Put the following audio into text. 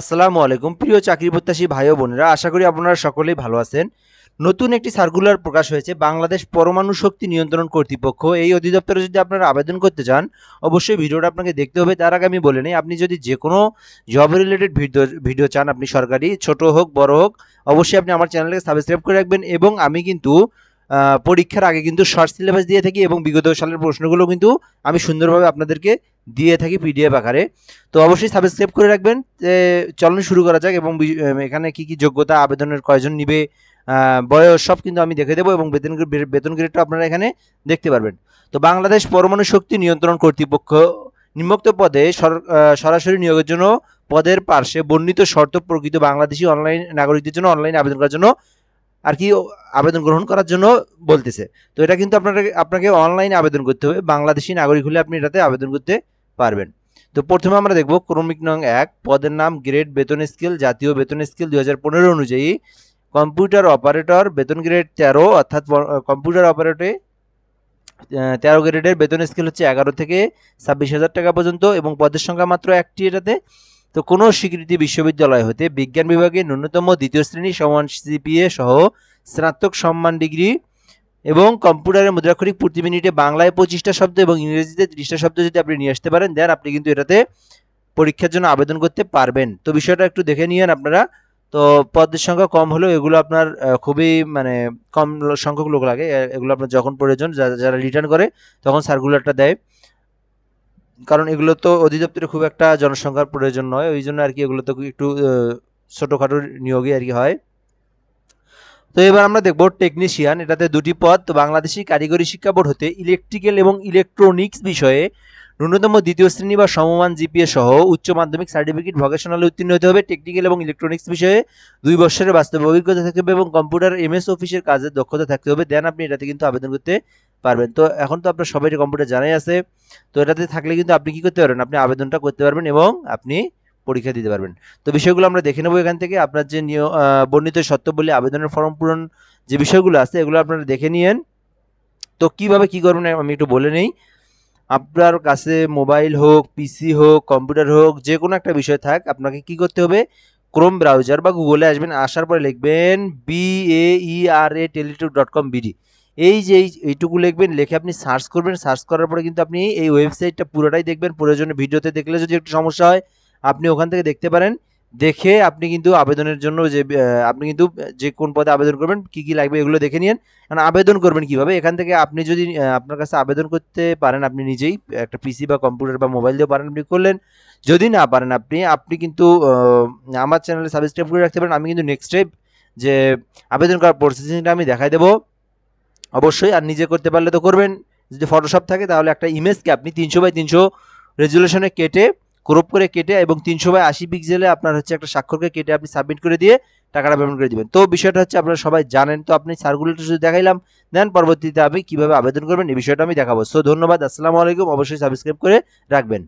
আসসালামু আলাইকুম। প্রিয় চাকরি প্রত্যাশী ভাই বোনেরা, আশা করি আপনারা সকলেই ভালো আছেন। নতুন একটি সার্কুলার প্রকাশ হয়েছে, বাংলাদেশ পরমাণু শক্তি নিয়ন্ত্রণ কর্তৃপক্ষ। এই অধিদপ্তরে যদি আপনারা আবেদন করতে চান, অবশ্যই ভিডিওটা আপনাকে দেখতে হবে। তার আগে আমি বলে নিই, আপনি যদি যে কোনো জব রিলেটেড ভিডিও ভিডিও চান, আপনি সরকারি, ছোট হোক, বড় হোক, অবশ্যই আপনি আমার চ্যানেলকে সাবস্ক্রাইব করে রাখবেন এবং আমি কিন্তু পরীক্ষার আগে কিন্তু শর্ট সিলেবাস দিয়ে থাকি এবং বিগত সালের প্রশ্নগুলো কিন্তু আমি সুন্দরভাবে আপনাদেরকে দিয়ে থাকি পিডিএফ আকারে। তো অবশ্যই সাবস্ক্রাইব করে রাখবেন। চলন শুরু করা যাক এবং এখানে কি কি যোগ্যতা, আবেদনের কয়জন নিবে বয়স সব কিন্তু আমি দেখে দেবো এবং বেতন বেতন গ্রেডটা আপনারা এখানে দেখতে পারবেন। তো বাংলাদেশ পরমাণু শক্তি নিয়ন্ত্রণ কর্তৃপক্ষ নিম্নোক্ত পদে সর- সরাসরি নিয়োগের জন্য পদের পার্শ্বে বর্ণিত শর্ত প্রকৃত বাংলাদেশি অনলাইন নাগরিকদের জন্য অনলাইন আবেদন করার জন্য আর কি আবেদন গ্রহণ করার জন্য বলতেছে। তো এটা কিন্তু আপনাকে আপনাকে অনলাইনে আবেদন করতে হবে। বাংলাদেশি নাগরিক হলে আপনি এটাতে আবেদন করতে পারবেন। তো প্রথমে আমরা দেখব ক্রমিক নং এক, পদের নাম গ্রেড বেতন স্কেল জাতীয় বেতন স্কেল দু হাজার পনেরো অনুযায়ী কম্পিউটার অপারেটর বেতন গ্রেড তেরো, অর্থাৎ কম্পিউটার অপারেটরে তেরো গ্রেডের বেতন স্কেল হচ্ছে এগারো থেকে ছাব্বিশ হাজার টাকা পর্যন্ত এবং পদের সংখ্যা মাত্র একটি এটাতে। তো কোনো স্বীকৃতি বিশ্ববিদ্যালয় হতে বিজ্ঞান বিভাগে ন্যূনতম দ্বিতীয় শ্রেণি সমান সিপিএ সহ স্নাতক সম্মান ডিগ্রি এবং কম্পিউটারের মুদ্রাক্ষরিক প্রতি মিনিটে বাংলায় পঁচিশটা শব্দ এবং ইংরেজিতে ত্রিশটা শব্দ যদি আপনি নিয়ে আসতে পারেন দেন আপনি কিন্তু এটাতে পরীক্ষার জন্য আবেদন করতে পারবেন। তো বিষয়টা একটু দেখে নিয়েন আপনারা। তো পদের সংখ্যা কম হলেও এগুলো আপনার খুবই মানে কম সংখ্যক লোক লাগে। এগুলো আপনার যখন প্রয়োজন যারা রিটার্ন করে, তখন সার্কুলারটা দেয়। কারণ এগুলো তো অধিদপ্তরে খুব একটা জনসংখ্যার প্রয়োজন নয়, ওই জন্য আর কি এগুলো তো একটু ছোটোখাটো নিয়োগে আর কি হয়। তো এবার আমরা দেখব টেকনিশিয়ান এটাতে দুটি পদ, বাংলাদেশি কারিগরি শিক্ষা বোর্ড হতে ইলেকট্রিক্যাল এবং ইলেকট্রনিক্স বিষয়ে ন্যূনতম দ্বিতীয় শ্রেণি বা সমমান জিপিএ সহ উচ্চ মাধ্যমিক সার্টিফিকেট ভোকেশনালে উত্তীর্ণ হতে হবে। টেকনিক্যাল এবং ইলেকট্রনিক্স বিষয়ে দুই বছরের বাস্তব অভিজ্ঞতা থাকতে হবে এবং কম্পিউটার এমএস অফিসের কাজের দক্ষতা থাকতে হবে। দেন আপনি এটাতে কিন্তু আবেদন করতে পারবেন। তো এখন তো আপনার সবাই কম্পিউটার জানাই আছে। তো এটাতে থাকলে কিন্তু আপনি কি করতে পারবেন? আপনি আবেদনটা করতে পারবেন এবং আপনি পরীক্ষা দিতে পারবেন। তো বিষয়গুলো আমরা দেখে নেব এখান থেকে। আপনার যে বর্ণিত সত্যবলী আবেদনের ফর্ম পূরণ যে বিষয়গুলো আছে, এগুলো আপনারা দেখে নিয়েন। তো কীভাবে কি করবেন আমি একটু বলে নেই। আপনার কাছে মোবাইল হোক, পিসি হোক, কম্পিউটার হোক যে কোনো একটা বিষয় থাক, আপনাকে কি করতে হবে? ক্রোম ব্রাউজার বা গুগলে আসবেন, আসার পরে লিখবেন বিএইআরএ টেলিটক ডট কম বিডি এই যে এই- এইটুকু লিখবেন, লিখে আপনি সার্চ করবেন সার্চ করার পরে কিন্তু আপনি এই ওয়েবসাইটটা পুরোটাই দেখবেন। প্রয়োজনে ভিডিওতে দেখলে যদি একটু সমস্যা হয়, আপনি ওখান থেকে দেখতে পারেন। দেখে আপনি কিন্তু আবেদনের জন্য যে আপনি কিন্তু যে কোন পদে আবেদন করবেন, কি কি লাগবে এগুলো দেখে নিন কারণ আবেদন করবেন কীভাবে? এখান থেকে আপনি যদি আপনার কাছে আবেদন করতে পারেন, আপনি নিজেই একটা পিসি বা কম্পিউটার বা মোবাইল দিয়ে পারেন আপনি করলেন। যদি না পারেন আপনি আপনি কিন্তু আমার চ্যানেলে সাবস্ক্রাইব করে রাখতে পারেন। আমি কিন্তু নেক্সট স্টেপ যে আবেদন করার প্রসেসিংটা আমি দেখাই দেবো। অবশ্যই, আর নিজে করতে পারলে তো করবেন। যদি ফটোশপ থাকে, তাহলে একটা ইমেজকে আপনি তিনশো বাই তিনশো রেজুলেশনে কেটে ক্রপ করে কেটে এবং তিনশো বাই আশি পিক্সেলে আপনার হচ্ছে একটা স্বাক্ষরকে কেটে আপনি সাবমিট করে দিয়ে টাকাটা পেমেন্ট করে দেবেন। তো বিষয়টা হচ্ছে আপনারা সবাই জানেন। তো আপনি সার্কুলেটর শুধু দেখাইলাম দেন পরবর্তীতে আপনি কীভাবে আবেদন করবেন, এই বিষয়টা আমি দেখাবো। সো ধন্যবাদ, আসসালামু আলাইকুম। অবশ্যই সাবস্ক্রাইব করে রাখবেন।